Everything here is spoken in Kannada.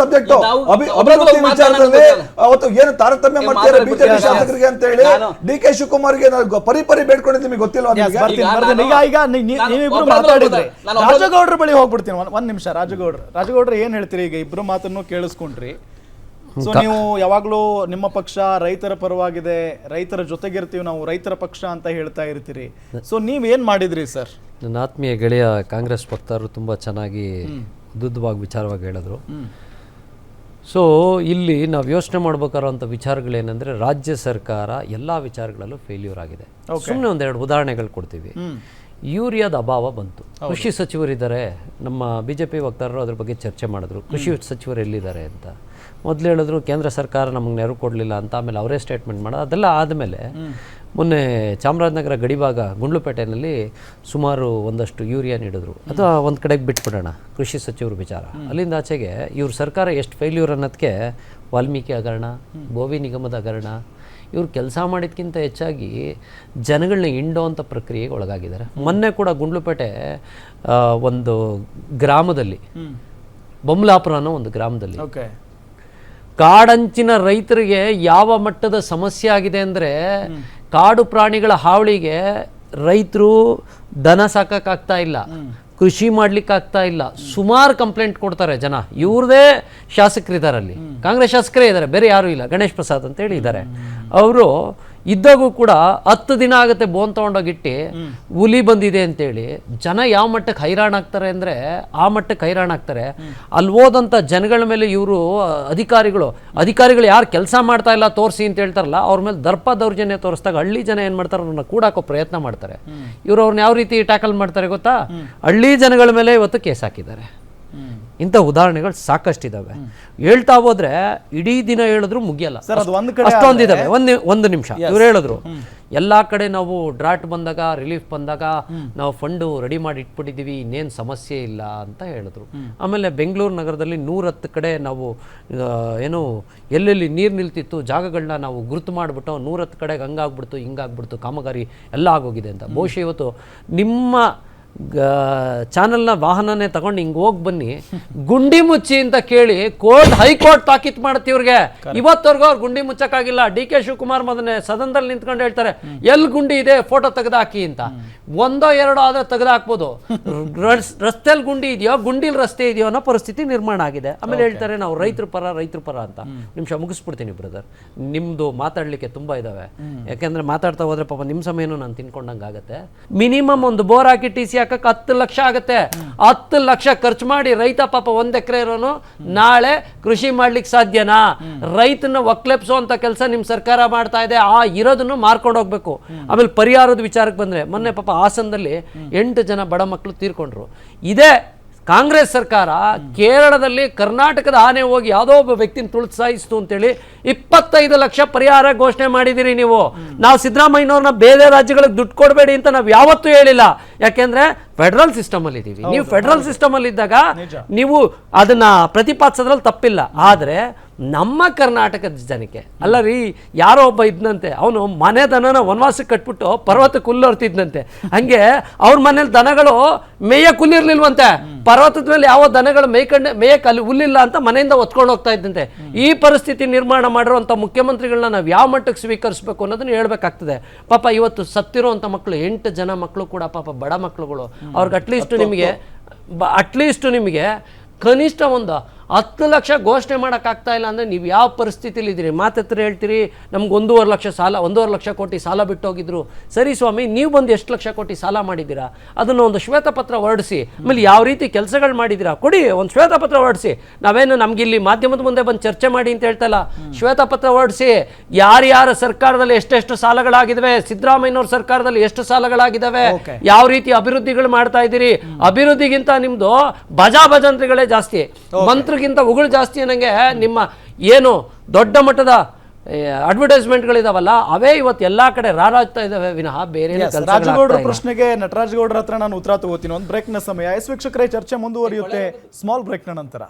ಸಬ್ಜೆಕ್ಟ್ ಅಭಿವೃದ್ಧಿ ವಿಚಾರದಲ್ಲಿ ಅವತ್ತು ಏನು ತಾರತಮ್ಯ ಮಾಡ್ತಾರೆ ಬಿಜೆಪಿ ಶಾಸಕರಿಗೆ ಅಂತ ಹೇಳಿ ಡಿ ಕೆ ಶಿವಕುಮಾರ್ಗೆ ಗೆ ಪರಿ ಪರಿ ಬೇಡ್ಕೊಂಡಿದ್ದು ನಿಮಗೆ ಗೊತ್ತಿಲ್ವಾ ನಿಮಗೆ? ಈಗ ನೀವಿಬ್ರು ಮಾತಾಡಿದ್ರೆ. ರಾಜಗೌಡ್ರ ಬಳಿ ಹೋಗ್ಬಿಡ್ತೀನಿ. ಒಂದ್ ಒಂದ್ ನಿಮಿಷ ರಾಜಗೌಡ್ರ. ರಾಜಗೌಡ್ರ ಏನ್ ಹೇಳ್ತೀರಿ? ಈಗ ಇಬ್ರು ಮಾತನ್ನು ಕೇಳಿಸ್ಕೊಂಡ್ರಿ. ಸೊ ನೀವು ಯಾವಾಗ್ಲೂ ನಿಮ್ಮ ಪಕ್ಷ ರೈತರ ಪರವಾಗಿದೆ. ರೈತರ ಜೊತೆಗಿರ್ತೀವಿ ನಾವು ರೈತರ ಪಕ್ಷ ಅಂತ ಹೇಳ್ತಾ ಇರ್ತೀರಿ. ಸೊ ನೀವ್ ಏನ್ ಮಾಡಿದ್ರಿ ಸರ್? ನನ್ನ ಆತ್ಮೀಯ ಗೆಳೆಯ ಕಾಂಗ್ರೆಸ್ ವಕ್ತಾರರು ತುಂಬ ಚೆನ್ನಾಗಿ ಉದ್ದುದ್ದವಾಗಿ ವಿಚಾರವಾಗಿ ಹೇಳಿದ್ರು. ಸೊ ಇಲ್ಲಿ ನಾವು ಯೋಚನೆ ಮಾಡ್ಬೇಕಾರಂಥ ವಿಚಾರಗಳೇನೆಂದರೆ ರಾಜ್ಯ ಸರ್ಕಾರ ಎಲ್ಲ ವಿಚಾರಗಳಲ್ಲೂ ಫೇಲ್ಯೂರ್ ಆಗಿದೆ. ಸುಮ್ಮನೆ ಒಂದೆರಡು ಉದಾಹರಣೆಗಳು ಕೊಡ್ತೀವಿ. ಯೂರಿಯಾದ ಅಭಾವ ಬಂತು. ಕೃಷಿ ಸಚಿವರಿದ್ದಾರೆ. ನಮ್ಮ ಬಿ ಜೆ ಪಿ ವಕ್ತಾರರು ಅದ್ರ ಬಗ್ಗೆ ಚರ್ಚೆ ಮಾಡಿದ್ರು. ಕೃಷಿ ಸಚಿವರು ಎಲ್ಲಿದ್ದಾರೆ ಅಂತ. ಮೊದಲು ಹೇಳಿದ್ರು ಕೇಂದ್ರ ಸರ್ಕಾರ ನಮಗೆ ನೆರವು ಕೊಡಲಿಲ್ಲ ಅಂತ ಆಮೇಲೆ ಅವರೇ ಸ್ಟೇಟ್ಮೆಂಟ್ ಮಾಡೋದು ಅದೆಲ್ಲ ಆದಮೇಲೆ ಮೊನ್ನೆ ಚಾಮರಾಜನಗರ ಗಡಿಭಾಗ ಗುಂಡ್ಲುಪೇಟೆಯಲ್ಲಿ ಸುಮಾರು ಒಂದಷ್ಟು ಯೂರಿಯಾ ನೀಡಿದ್ರು. ಅದು ಒಂದು ಕಡೆಗೆ ಬಿಟ್ಬಿಡೋಣ ಕೃಷಿ ಸಚಿವರು ವಿಚಾರ. ಅಲ್ಲಿಂದ ಆಚೆಗೆ ಇವ್ರ ಸರ್ಕಾರ ಎಷ್ಟು ಫೇಲ್ಯೂರ್ ಅನ್ನೋದಕ್ಕೆ ವಾಲ್ಮೀಕಿ ಹಗರಣ ಗೋವಿ ನಿಗಮದ ಹಗರಣ ಇವ್ರು ಕೆಲಸ ಮಾಡಿದ್ಕಿಂತ ಹೆಚ್ಚಾಗಿ ಜನಗಳನ್ನ ಹಿಂಡೋವಂಥ ಪ್ರಕ್ರಿಯೆಗೆ ಒಳಗಾಗಿದ್ದಾರೆ. ಮೊನ್ನೆ ಕೂಡ ಗುಂಡ್ಲುಪೇಟೆ ಒಂದು ಗ್ರಾಮದಲ್ಲಿ ಬೊಮ್ಲಾಪುರ ಅನ್ನೋ ಒಂದು ಗ್ರಾಮದಲ್ಲಿ ಓಕೆ. ಕಾಡಂಚಿನ ರೈತರಿಗೆ ಯಾವ ಮಟ್ಟದ ಸಮಸ್ಯೆ ಆಗಿದೆ ಅಂದರೆ ಕಾಡು ಪ್ರಾಣಿಗಳ ಹಾವಳಿಗೆ ರೈತರು ದನ ಸಾಕಕ್ಕಾಗ್ತಾ ಇಲ್ಲ ಕೃಷಿ ಮಾಡ್ಲಿಕ್ಕೆ ಆಗ್ತಾ ಇಲ್ಲ ಸುಮಾರು ಕಂಪ್ಲೇಂಟ್ ಕೊಡ್ತಾರೆ ಜನ. ಇವ್ರದೇ ಶಾಸಕರಿದ್ದಾರೆ ಅಲ್ಲಿ ಕಾಂಗ್ರೆಸ್ ಶಾಸಕರೇ ಇದ್ದಾರೆ ಬೇರೆ ಯಾರೂ ಇಲ್ಲ. ಗಣೇಶ್ ಪ್ರಸಾದ್ ಅಂತ ಇದ್ದಾರೆ ಅವರು ಇದ್ದಾಗೂ ಕೂಡ ಹತ್ತು ದಿನ ಆಗುತ್ತೆ ಬೋನ್ ತೊಗೊಂಡೋಗಿಟ್ಟು ಹುಲಿ ಬಂದಿದೆ ಅಂತೇಳಿ ಜನ ಯಾವ ಮಟ್ಟಕ್ಕೆ ಹೈರಾಣಾಗ್ತಾರೆ ಅಂದರೆ ಆ ಮಟ್ಟಕ್ಕೆ ಹೈರಾಣಾಗ್ತಾರೆ ಅಲ್ಲಿ ಹೋದಂಥ ಜನಗಳ ಮೇಲೆ ಇವರು ಅಧಿಕಾರಿಗಳು ಅಧಿಕಾರಿಗಳು ಯಾರು ಕೆಲಸ ಮಾಡ್ತಾ ಇಲ್ಲ ತೋರಿಸಿ ಅಂತ ಹೇಳ್ತಾರಲ್ಲ ಅವ್ರ ಮೇಲೆ ದರ್ಪ ದೌರ್ಜನ್ಯ ತೋರಿಸಿದಾಗ ಹಳ್ಳಿ ಜನ ಏನು ಮಾಡ್ತಾರೆ ಅವ್ರನ್ನ ಕೂಡಾಕೋ ಪ್ರಯತ್ನ ಮಾಡ್ತಾರೆ. ಇವರು ಅವ್ರನ್ನ ಯಾವ ರೀತಿ ಟ್ಯಾಕಲ್ ಮಾಡ್ತಾರೆ ಗೊತ್ತಾ? ಹಳ್ಳಿ ಜನಗಳ ಮೇಲೆ ಇವತ್ತು ಕೇಸ್ ಹಾಕಿದ್ದಾರೆ. ಇಂಥ ಉದಾಹರಣೆಗಳು ಸಾಕಷ್ಟಿದಾವೆ. ಹೇಳ್ತಾ ಹೋದ್ರೆ ಇಡೀ ದಿನ ಹೇಳಿದ್ರು ಮುಗಿಯಲ್ಲ. ಅಷ್ಟೊಂದಿದ್ದಾವೆ ಒಂದು ಒಂದು ನಿಮಿಷ. ಇವ್ರು ಹೇಳಿದ್ರು ಎಲ್ಲಾ ಕಡೆ ನಾವು ಡ್ರಾಟ್ ಬಂದಾಗ ರಿಲೀಫ್ ಬಂದಾಗ ನಾವು ಫಂಡು ರೆಡಿ ಮಾಡಿ ಇಟ್ಬಿಟ್ಟಿದ್ದೀವಿ ಇನ್ನೇನು ಸಮಸ್ಯೆ ಇಲ್ಲ ಅಂತ ಹೇಳಿದ್ರು. ಆಮೇಲೆ ಬೆಂಗಳೂರು ನಗರದಲ್ಲಿ ನೂರತ್ತು ಕಡೆ ನಾವು ಏನು ಎಲ್ಲೆಲ್ಲಿ ನೀರು ನಿಲ್ತಿತ್ತು ಜಾಗಗಳನ್ನ ನಾವು ಗುರುತು ಮಾಡಿಬಿಟ್ಟು ನೂರತ್ತು ಕಡೆಗೆ ಹಂಗಾಗ್ಬಿಡ್ತು ಹಿಂಗಾಗ್ಬಿಡ್ತು ಕಾಮಗಾರಿ ಎಲ್ಲ ಆಗೋಗಿದೆ ಅಂತ. ಬಹುಶಃ ಇವತ್ತು ನಿಮ್ಮ ಚಾನಲ್ನ ವಾಹನನೇ ತಗೊಂಡು ಹಿಂಗೆ ಹೋಗಿ ಬನ್ನಿ. ಗುಂಡಿ ಮುಚ್ಚಿ ಅಂತ ಕೇಳಿ ಕೋರ್ಟ್ ಹೈಕೋರ್ಟ್ ತಾಕೀತ್ ಮಾಡುತ್ತೆ ಇವ್ರಿಗೆ. ಇವತ್ತವರೆಗೂ ಅವ್ರು ಗುಂಡಿ ಮುಚ್ಚಕ್ಕಾಗಿಲ್ಲ. ಡಿ ಕೆ ಶಿವಕುಮಾರ್ ಮೊದಲನೇ ಸದನದಲ್ಲಿ ನಿಂತ್ಕೊಂಡು ಹೇಳ್ತಾರೆ ಎಲ್ಲಿ ಗುಂಡಿ ಇದೆ ಫೋಟೋ ತೆಗೆದಾಕಿ ಅಂತ. ಒಂದೋ ಎರಡೋ ಆದ್ರೆ ತೆಗೆದಾಕ್ಬೋದು. ರಸ್ತೆಯಲ್ಲಿ ಗುಂಡಿ ಇದೆಯೋ ಗುಂಡಿಲ್ ರಸ್ತೆ ಇದೆಯೋ ಅನ್ನೋ ಪರಿಸ್ಥಿತಿ ನಿರ್ಮಾಣ ಆಗಿದೆ. ಆಮೇಲೆ ಹೇಳ್ತಾರೆ ನಾವು ರೈತರ ಪರ ರೈತರ ಪರ ಅಂತ. ನಿಮಿಷ ಮುಗಿಸ್ಬಿಡ್ತೀನಿ ಬ್ರದರ್. ನಿಮ್ದು ಮಾತಾಡ್ಲಿಕ್ಕೆ ತುಂಬಾ ಇದಾವೆ. ಯಾಕೆಂದ್ರೆ ಮಾತಾಡ್ತಾ ಹೋದ್ರೆ ಪಾಪ ನಿಮ್ಮ ಸಮಯನೂ ನಾನು ತಿನ್ಕೊಂಡಂಗೆ ಆಗುತ್ತೆ ಮಿನಿಮಮ್ ಒಂದು ಬೋರ್ ಹಾಕಿ ಟಿ ಸಿ ಹಾಕಕ್ಕೆ ಹತ್ತು ಲಕ್ಷ ಆಗುತ್ತೆ. ಹತ್ತು ಲಕ್ಷ ಖರ್ಚು ಮಾಡಿ ರೈತ ಪಾಪ ಒಂದ್ ಎಕರೆ ಇರೋನು, ನಾಳೆ ಕೃಷಿ ಮಾಡ್ಲಿಕ್ಕೆ ಸಾಧ್ಯನಾ? ರೈತನ ಒಕ್ಲೆಪ್ಸೋ ಕೆಲಸ ನಿಮ್ ಸರ್ಕಾರ ಮಾಡ್ತಾ ಇದೆ, ಆ ಇರೋದನ್ನು ಮಾರ್ಕೊಂಡು ಹೋಗ್ಬೇಕು. ಆಮೇಲೆ ಪರಿಹಾರದ ವಿಚಾರಕ್ಕೆ ಬಂದ್ರೆ, ಮೊನ್ನೆ ಪಾಪ ಹಾಸನದಲ್ಲಿ ಎಂಟು ಜನ ಬಡ ಮಕ್ಕಳು ತೀರ್ಕೊಂಡ್ರು. ಇದೇ ಕಾಂಗ್ರೆಸ್ ಸರ್ಕಾರ ಕೇರಳದಲ್ಲಿ ಕರ್ನಾಟಕದ ಆನೆ ಹೋಗಿ ಯಾವುದೋ ಒಬ್ಬ ವ್ಯಕ್ತಿನ ತುಳಿದು ಸಾಯಿಸ್ತು ಅಂತೇಳಿ ಇಪ್ಪತ್ತೈದು ಲಕ್ಷ ಪರಿಹಾರ ಘೋಷಣೆ ಮಾಡಿದಿರಿ ನೀವು. ನಾವು ಸಿದ್ದರಾಮಯ್ಯನವ್ರನ್ನ ಬೇರೆ ರಾಜ್ಯಗಳಿಗೆ ದುಡ್ಡು ಕೊಡಬೇಡಿ ಅಂತ ನಾವು ಯಾವತ್ತೂ ಹೇಳಿಲ್ಲ. ಯಾಕೆಂದ್ರೆ ಫೆಡರಲ್ ಸಿಸ್ಟಮ್ ಅಲ್ಲಿ ಇದೀವಿ ನೀವು ಫೆಡರಲ್ ಸಿಸ್ಟಮ್ ಅಲ್ಲಿ ಇದ್ದಾಗ ನೀವು ಅದನ್ನ ಪ್ರತಿಪಾದಿಸೋದ್ರಲ್ಲಿ ತಪ್ಪಿಲ್ಲ. ಆದರೆ ನಮ್ಮ ಕರ್ನಾಟಕದ ಜನಕ್ಕೆ ಅಲ್ಲ ರೀ ಯಾರೋ ಒಬ್ಬ ಇದ್ನಂತೆ ಅವನು ಮನೆ ದನನ ವನವಾಸಕ್ಕೆ ಕಟ್ಬಿಟ್ಟು ಪರ್ವತ ಕುಲ್ಲರ್ತಿದ್ನಂತೆ ಹಂಗೆ ಅವ್ರ ಮನೇಲಿ ದನಗಳು ಮೇಯ ಹುಲ್ಲಿರ್ಲಿಲ್ವಂತೆ ಪರ್ವತದ ಮೇಲೆ ಯಾವ ದನಗಳು ಮೇಕಂಡೆ ಮೇಯಕ್ಕೆ ಅಲ್ಲಿ ಹುಲ್ಲಿಲ್ಲ ಅಂತ ಮನೆಯಿಂದ ಒತ್ಕೊಂಡು ಹೋಗ್ತಾ ಇದ್ದಂತೆ. ಈ ಪರಿಸ್ಥಿತಿ ನಿರ್ಮಾಣ ಮಾಡಿರುವಂಥ ಮುಖ್ಯಮಂತ್ರಿಗಳನ್ನ ನಾವು ಯಾವ ಮಟ್ಟಕ್ಕೆ ಸ್ವೀಕರಿಸಬೇಕು ಅನ್ನೋದನ್ನ ಹೇಳ್ಬೇಕಾಗ್ತದೆ. ಪಾಪ ಇವತ್ತು ಸತ್ತಿರುವಂಥ ಮಕ್ಕಳು ಎಂಟು ಜನ ಮಕ್ಕಳು ಕೂಡ ಪಾಪ ಬಡ ಮಕ್ಕಳುಗಳು ಅವ್ರಿಗೆ ಅಟ್ಲೀಸ್ಟ್ ನಿಮಗೆ ಅಟ್ಲೀಸ್ಟ್ ನಿಮಗೆ ಕನಿಷ್ಠ ಒಂದು ಹತ್ತು ಲಕ್ಷ ಘೋಷಣೆ ಮಾಡೋಕ್ಕಾಗ್ತಾ ಇಲ್ಲ ಅಂದರೆ ನೀವು ಯಾವ ಪರಿಸ್ಥಿತಿಲಿ ಇದ್ದೀರಿ? ಮಾತತ್ರ ಹೇಳ್ತೀರಿ ನಮ್ಗೆ ಒಂದೂವರೆ ಲಕ್ಷ ಸಾಲ ಒಂದೂವರೆ ಲಕ್ಷ ಕೋಟಿ ಸಾಲ ಬಿಟ್ಟು ಹೋಗಿದ್ರು ಸರಿ ಸ್ವಾಮಿ ನೀವು ಬಂದು ಎಷ್ಟು ಲಕ್ಷ ಕೋಟಿ ಸಾಲ ಮಾಡಿದ್ದೀರಾ? ಅದನ್ನು ಒಂದು ಶ್ವೇತಪತ್ರ ಹೊರಡಿಸಿ. ಆಮೇಲೆ ಯಾವ ರೀತಿ ಕೆಲಸಗಳು ಮಾಡಿದ್ದೀರಾ? ಕೊಡಿ ಒಂದು ಶ್ವೇತಪತ್ರ ಹೊರಡಿಸಿ. ನಾವೇನು ನಮ್ಗೆ ಇಲ್ಲಿ ಮಾಧ್ಯಮದ ಮುಂದೆ ಬಂದು ಚರ್ಚೆ ಮಾಡಿ ಅಂತ ಹೇಳ್ತಲ್ಲ ಶ್ವೇತಪತ್ರ ಹೊರಡಿಸಿ. ಯಾರ್ಯಾರ ಸರ್ಕಾರದಲ್ಲಿ ಎಷ್ಟೆಷ್ಟು ಸಾಲಗಳಾಗಿದ್ದಾವೆ? ಸಿದ್ದರಾಮಯ್ಯನವ್ರ ಸರ್ಕಾರದಲ್ಲಿ ಎಷ್ಟು ಸಾಲಗಳಾಗಿದ್ದಾವೆ? ಯಾವ ರೀತಿ ಅಭಿವೃದ್ಧಿಗಳು ಮಾಡ್ತಾ ಇದ್ದೀರಿ? ಅಭಿವೃದ್ಧಿಗಿಂತ ನಿಮ್ದು ಭಜಾ ಭಜಂತ್ರಿಗಳೇ ಜಾಸ್ತಿ. ಮಂತ್ರಿಗಿಂತ ಉಗುಳು ಜಾಸ್ತಿ ಅನ್ನಂಗೆ ನಿಮ್ಮ ಏನು ದೊಡ್ಡ ಮಟ್ಟದ ಅಡ್ವರ್ಟೈಸ್ಮೆಂಟ್ಗಳಿದಾವಲ್ಲ ಅವೇ ಇವತ್ತು ಎಲ್ಲಾ ಕಡೆ ರಾರಾಜ್ತಾ ಇದಾವೆ ವಿನಃ ಬೇರೆ ರಾಜಗೌಡರ ಪ್ರಶ್ನೆಗೆ ನಟರಾಜ್ ಗೌಡ್ರ ಹತ್ರ ನಾನು ಉತ್ತರ ತಗೋತೀನಿ. ಒಂದು ಬ್ರೇಕ್ನ ಸಮಯ. ಎಸ್ ವೀಕ್ಷಕರೇ ಚರ್ಚೆ ಮುಂದುವರಿಯುತ್ತೆ. ಸ್ಮಾಲ್ ಬ್ರೇಕ್ನ ನಂತರ.